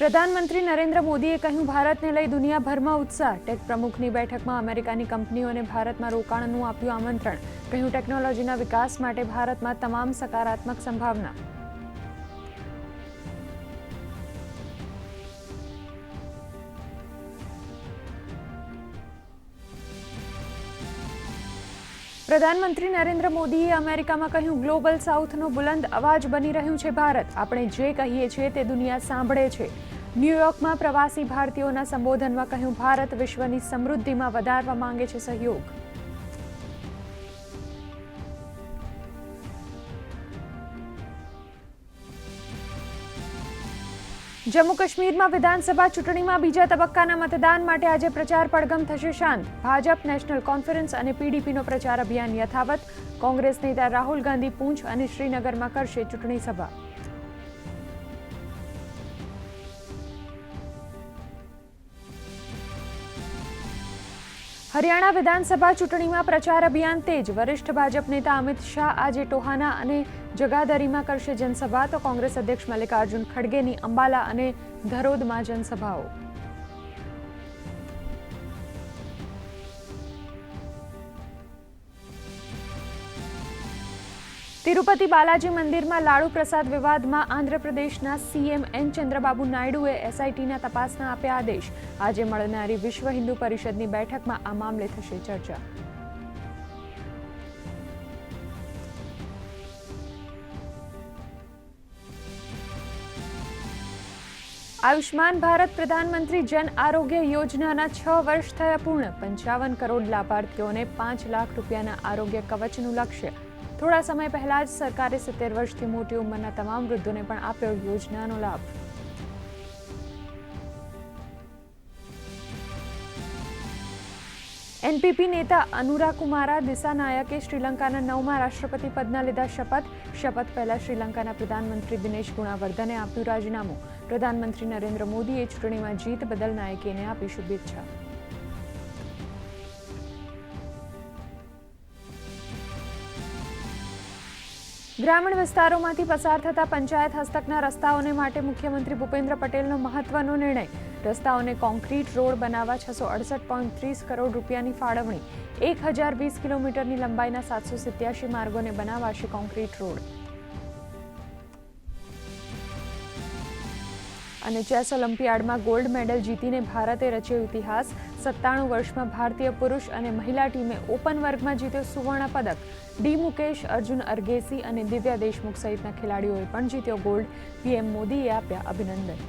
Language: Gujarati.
પ્રધાનમંત્રી નરેન્દ્ર મોદીએ કહ્યું, ભારતને લઈ દુનિયાભરમાં ઉત્સાહ. ટેક પ્રમુખની બેઠકમાં અમેરિકાની કંપનીઓને ભારતમાં રોકાણનું આપ્યું આમંત્રણ. કહ્યું, ટેકનોલોજીના વિકાસ માટે ભારતમાં તમામ સકારાત્મક સંભાવના. પ્રધાનમંત્રી નરેન્દ્ર મોદીએ અમેરિકામાં કહ્યું, ગ્લોબલ સાઉથનો બુલંદ અવાજ બની રહ્યું છે ભારત. આપણે જે કહીએ છીએ તે દુનિયા સાંભળે છે. ન્યૂયોર્કમાં પ્રવાસી ભારતીયોના સંબોધનમાં કહ્યું, ભારત વિશ્વની સમૃદ્ધિમાં વધારવા માંગે છે સહયોગ. જમ્મુ કાશ્મીરમાં વિધાનસભા ચૂંટણીમાં બીજા તબક્કાના મતદાન માટે આજે પ્રચાર પડઘમ થશે શાંત. ભાજપ નેશનલ કોન્ફરન્સ અને પીડીપીનો પ્રચાર અભિયાન યથાવત. કોંગ્રેસ નેતા રાહુલ ગાંધી પૂંછ અને શ્રીનગરમાં કરશે ચૂંટણી સભા. હરિયાણા વિધાનસભા ચૂંટણીમાં પ્રચાર અભિયાન તેજ. વરિષ્ઠ ભાજપ નેતા અમિત શાહ આજે ટોહાના અને જગાદરીમાં કરશે જનસભા. તો કોંગ્રેસ અધ્યક્ષ મલ્લિકાર્જુન ખડગેની અંબાલા અને ધરોદમાં જનસભાઓ. તિરુપતિ બાલાજી મંદિરમાં લાડુ પ્રસાદ વિવાદમાં આંધ્રપ્રદેશના સીએમ એન ચંદ્રબાબુ નાયડુએ એસઆઈટીના તપાસના આપ્યા આદેશ. આજે મળનારી વિશ્વ હિન્દુ પરિષદની બેઠકમાં આ મામલે થશે ચર્ચા. આયુષ્માન ભારત પ્રધાનમંત્રી જન આરોગ્ય યોજનાના છ વર્ષ થયા પૂર્ણ. પંચાવન કરોડ લાભાર્થીઓને પાંચ લાખ રૂપિયાના આરોગ્ય કવચનું લક્ષ્ય. થોડા સમય પહેલા જ સરકારે સિત્તેર વર્ષથી મોટી ઉંમરના તમામ વૃદ્ધોને પણ આપ્યો યોજનાનો લાભ. એનપીપી નેતા અનુરા કુમારા દિસાનાયકે શ્રીલંકાના નવમા રાષ્ટ્રપતિ પદના લીધા શપથ. શપથ પહેલા શ્રીલંકાના પ્રધાનમંત્રી દિનેશ ગુણાવર્ધને આપ્યું રાજીનામું. પ્રધાનમંત્રી નરેન્દ્ર મોદીએ ચૂંટણીમાં જીત બદલ નાયકેને આપી શુભેચ્છા. ગ્રામીણ વિસ્તારોમાંથી પસાર થતા પંચાયત હસ્તકના રસ્તાઓને માટે મુખ્યમંત્રી ભૂપેન્દ્ર પટેલનો મહત્વનો નિર્ણય. રસ્તાઓને કોન્ક્રીટ રોડ બનાવવા છસો અડસઠ પોઈન્ટ ત્રીસ કરોડ રૂપિયાની ફાળવણી. એક હજાર વીસ કિલોમીટરની લંબાઈના સાતસો સિત્યાસી માર્ગોને બનાવાશે કોન્ક્રીટ રોડ. અને ચેસ ઓલિમ્પિયાડમાં ગોલ્ડ મેડલ જીતીને ભારતે રચ્યો ઇતિહાસ. સત્તાણું વર્ષમાં ભારતીય પુરુષ અને મહિલા ટીમે ઓપન વર્ગમાં જીત્યો સુવર્ણ પદક. ડી મુકેશ, અર્જુન અરગેસી અને દિવ્યા દેશમુખ સહિતના ખેલાડીઓએ પણ જીત્યો ગોલ્ડ. પીએમ મોદીએ આપ્યા અભિનંદન.